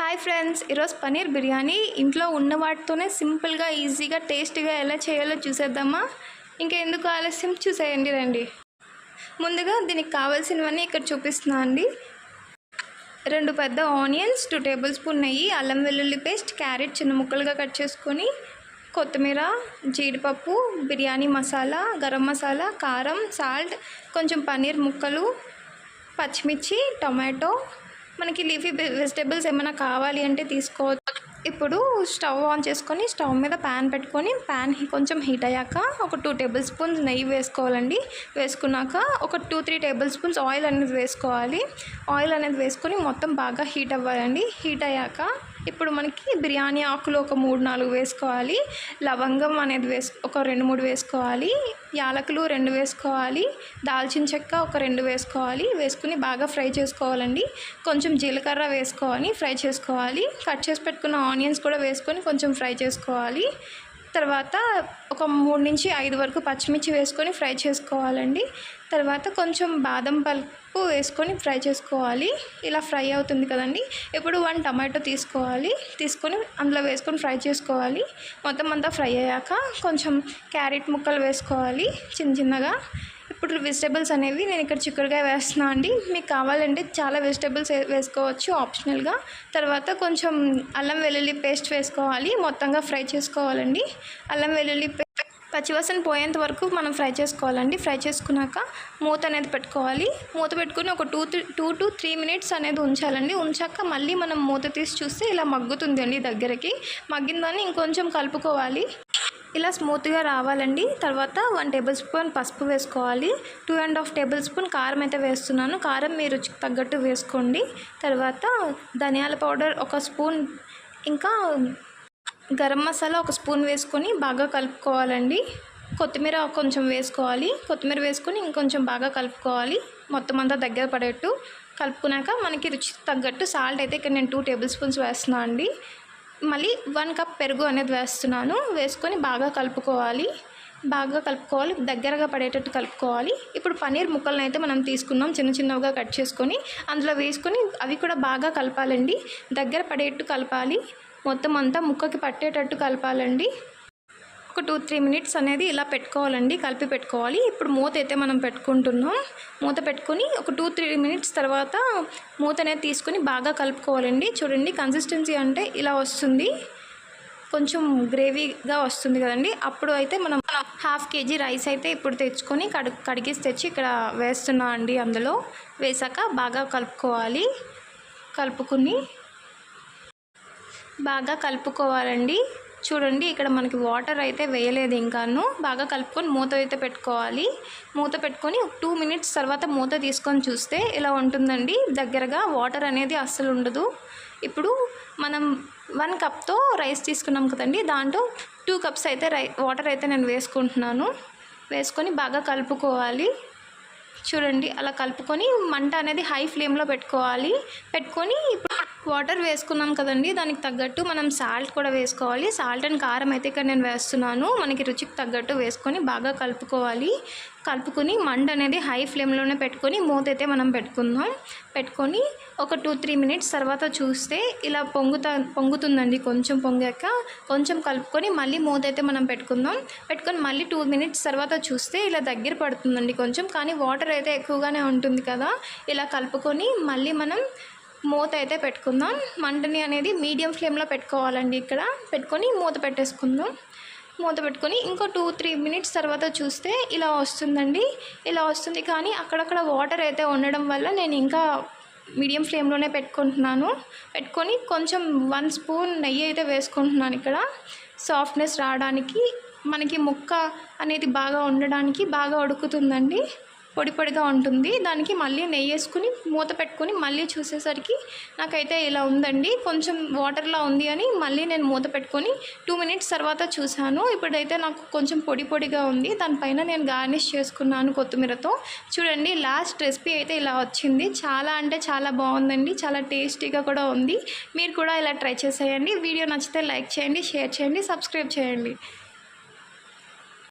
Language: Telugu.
హాయ్ ఫ్రెండ్స్ ఈరోజు పన్నీర్ బిర్యానీ. ఇంట్లో ఉన్న వాటితోనే సింపుల్గా ఈజీగా టేస్టీగా ఎలా చేయాలో చూసేద్దామా? ఇంకా ఎందుకు ఆలస్యం? చూసేయండి రండి. ముందుగా దీనికి కావాల్సినవన్నీ ఇక్కడ చూపిస్తున్నా అండి. రెండు పెద్ద ఆనియన్స్ టూ టేబుల్ స్పూన్ నెయ్యి అల్లం వెల్లుల్లి పేస్ట్ క్యారెట్ చిన్న ముక్కలుగా కట్ చేసుకొని కొత్తిమీర జీడిపప్పు బిర్యానీ మసాలా గరం మసాలా కారం సాల్ట్ కొంచెం పన్నీర్ ముక్కలు పచ్చిమిర్చి టొమాటో మనకి లీఫీ వెజిటేబుల్స్ ఏమైనా కావాలి అంటే తీసుకోవచ్చు. ఇప్పుడు స్టవ్ ఆన్ చేసుకొని స్టవ్ మీద ప్యాన్ పెట్టుకొని ప్యాన్ కొంచెం హీట్ అయ్యాక ఒక టూ టేబుల్ స్పూన్స్ నెయ్యి వేసుకోవాలండి. వేసుకున్నాక ఒక two three tablespoons oil అనేది వేసుకోవాలి. ఆయిల్ అనేది వేసుకొని మొత్తం బాగా హీట్ అవ్వాలండి. హీట్ అయ్యాక ఇప్పుడు మనకి బిర్యానీ ఆకులు ఒక మూడు నాలుగు వేసుకోవాలి. లవంగం అనేది వేసు ఒక రెండు మూడు వేసుకోవాలి. యాలకులు రెండు వేసుకోవాలి. దాల్చిన చెక్క ఒక రెండు వేసుకోవాలి. వేసుకుని బాగా ఫ్రై చేసుకోవాలండి. కొంచెం జీలకర్ర వేసుకోవాలి ఫ్రై చేసుకోవాలి. కట్ చేసి పెట్టుకున్న ఆనియన్స్ కూడా వేసుకొని కొంచెం ఫ్రై చేసుకోవాలి. తర్వాత ఒక మూడు నుంచి ఐదు వరకు పచ్చిమిర్చి వేసుకొని ఫ్రై చేసుకోవాలండి. తర్వాత కొంచెం బాదం పలుపు వేసుకొని ఫ్రై చేసుకోవాలి. ఇలా ఫ్రై అవుతుంది కదండి. ఇప్పుడు వన్ టమాటో తీసుకోవాలి. తీసుకొని అందులో వేసుకొని ఫ్రై చేసుకోవాలి. మొత్తం అంతా ఫ్రై అయ్యాక కొంచెం క్యారెట్ ముక్కలు వేసుకోవాలి. చిన్న చిన్నగా. ఇప్పుడు వెజిటేబుల్స్ అనేవి నేను ఇక్కడ చిక్కుడుగా వేస్తున్నా అండి. మీకు కావాలంటే చాలా వెజిటేబుల్స్ వేసుకోవచ్చు ఆప్షనల్గా తర్వాత కొంచెం అల్లం వెల్లుల్లి పేస్ట్ వేసుకోవాలి. మొత్తంగా ఫ్రై చేసుకోవాలండి. అల్లం వెల్లుల్లి పచ్చివాసన పోయేంత వరకు మనం ఫ్రై చేసుకోవాలండి. ఫ్రై చేసుకున్నాక మూత అనేది పెట్టుకోవాలి. మూత పెట్టుకుని ఒక two three two to three minutes అనేది ఉంచాలండి. ఉంచాక మళ్ళీ మనం మూత తీసి చూస్తే ఇలా మగ్గుతుంది అండి దగ్గరికి మగ్గిందని ఇంకొంచెం కలుపుకోవాలి. ఇలా స్మూత్గా రావాలండి. తర్వాత వన్ టేబుల్ స్పూన్ పసుపు వేసుకోవాలి. Two and half tablespoon కారం అయితే వేస్తున్నాను. కారం మీ రుచికి తగ్గట్టు వేసుకోండి. తర్వాత ధనియాల పౌడర్ ఒక స్పూన్ ఇంకా గరం మసాలా ఒక స్పూన్ వేసుకొని బాగా కలుపుకోవాలండి. కొత్తిమీర కొంచెం వేసుకోవాలి. కొత్తిమీర వేసుకొని ఇంకొంచెం బాగా కలుపుకోవాలి. మొత్తం అంతా దగ్గర పడేట్టు కలుపుకున్నాక మనకి రుచి తగ్గట్టు సాల్ట్ అయితే ఇక్కడ నేను టూ టేబుల్ స్పూన్స్ వేస్తున్నాను అండి మళ్ళీ వన్ కప్ పెరుగు అనేది వేస్తున్నాను. వేసుకొని బాగా కలుపుకోవాలి. బాగా కలుపుకోవాలి. దగ్గరగా పడేటట్టు కలుపుకోవాలి. ఇప్పుడు పన్నీర్ ముక్కలను అయితే మనం తీసుకున్నాం. చిన్న చిన్నవిగా కట్ చేసుకొని అందులో వేసుకొని అవి కూడా బాగా కలపాలండి. దగ్గర పడేట్టు కలపాలి. మొత్తం అంతా ముక్కకి పట్టేటట్టు కలపాలండి. ఒక టూ త్రీ మినిట్స్ అనేది ఇలా పెట్టుకోవాలండి. కలిపి పెట్టుకోవాలి. ఇప్పుడు మూత అయితే మనం పెట్టుకుంటున్నాం. మూత పెట్టుకొని ఒక టూ త్రీ మినిట్స్ తర్వాత మూత అనేది తీసుకొని బాగా కలుపుకోవాలండి. చూడండి కన్సిస్టెన్సీ అంటే ఇలా వస్తుంది. కొంచెం గ్రేవీగా వస్తుంది కదండి. అప్పుడు అయితే మనం హాఫ్ కేజీ రైస్ అయితే ఇప్పుడు తెచ్చుకొని కడు కడిగేసి తెచ్చి ఇక్కడ వేస్తున్నా అండి అందులో. వేసాక బాగా కలుపుకోవాలి. కలుపుకుని బాగా కలుపుకోవాలండి. చూడండి ఇక్కడ మనకి వాటర్ అయితే వేయలేదు ఇంకాను. బాగా కలుపుకొని మూత అయితే పెట్టుకోవాలి. మూత పెట్టుకొని టూ మినిట్స్ తర్వాత మూత తీసుకొని చూస్తే ఇలా ఉంటుందండి. దగ్గరగా వాటర్ అనేది అస్సలు ఉండదు. ఇప్పుడు మనం వన్ కప్తో రైస్ తీసుకున్నాం కదండి దాంట్లో టూ కప్స్ అయితే రై వాటర్ అయితే నేను వేసుకుంటున్నాను. వేసుకొని బాగా కలుపుకోవాలి. చూడండి అలా కలుపుకొని మంట అనేది హై ఫ్లేమ్లో పెట్టుకోవాలి. పెట్టుకొని ఇప్పుడు వాటర్ వేసుకున్నాం కదండి దానికి తగ్గట్టు మనం సాల్ట్ కూడా వేసుకోవాలి. సాల్ట్ అండ్ కారం అయితే ఇక్కడ నేను వేస్తున్నాను. మనకి రుచికి తగ్గట్టు వేసుకొని బాగా కలుపుకోవాలి. కలుపుకొని మండ అనేది హై ఫ్లేమ్లోనే పెట్టుకొని మూత అయితే మనం పెట్టుకుందాం. పెట్టుకొని ఒక టూ త్రీ మినిట్స్ తర్వాత చూస్తే ఇలా పొంగుతా పొంగుతుందండి కొంచెం పొంగాక. కొంచెం కలుపుకొని మళ్ళీ మూత అయితే మనం పెట్టుకుందాం. పెట్టుకొని మళ్ళీ టూ మినిట్స్ తర్వాత చూస్తే ఇలా దగ్గర పడుతుందండి కొంచెం. కానీ వాటర్ అయితే ఎక్కువగానే ఉంటుంది కదా. ఇలా కలుపుకొని మళ్ళీ మనం మూత అయితే పెట్టుకుందాం. మంటని అనేది మీడియం ఫ్లేమ్లో పెట్టుకోవాలండి ఇక్కడ. పెట్టుకొని మూత పెట్టేసుకుందాం. మూత పెట్టుకొని ఇంకో టూ త్రీ మినిట్స్ తర్వాత చూస్తే ఇలా వస్తుందండి. ఇలా వస్తుంది కానీ అక్కడక్కడ వాటర్ అయితే ఉండడం వల్ల నేను ఇంకా మీడియం ఫ్లేమ్లోనే పెట్టుకుంటున్నాను. పెట్టుకొని కొంచెం వన్ స్పూన్ నెయ్యి అయితే వేసుకుంటున్నాను ఇక్కడ. సాఫ్ట్నెస్ రావడానికి మనకి ముక్క అనేది బాగా ఉండడానికి బాగా ఉడుకుతుందండి. పొడి పొడిగా ఉంటుంది. దానికి మళ్ళీ నెయ్యి వేసుకుని మూత పెట్టుకుని మళ్ళీ చూసేసరికి నాకైతే ఇలా ఉందండి. కొంచెం వాటర్లా ఉంది అని మళ్ళీ నేను మూత పెట్టుకొని టూ మినిట్స్ తర్వాత చూశాను. ఇప్పుడైతే నాకు కొంచెం పొడి పొడిగా ఉంది. దానిపైన నేను గార్నిష్ చేసుకున్నాను కొత్తిమీరతో. చూడండి లాస్ట్ రెసిపీ అయితే ఇలా వచ్చింది. చాలా అంటే చాలా బాగుందండి. చాలా టేస్టీగా కూడా ఉంది. మీరు కూడా ఇలా ట్రై చేసేయండి. వీడియో నచ్చితే లైక్ చేయండి షేర్ చేయండి సబ్స్క్రైబ్ చేయండి.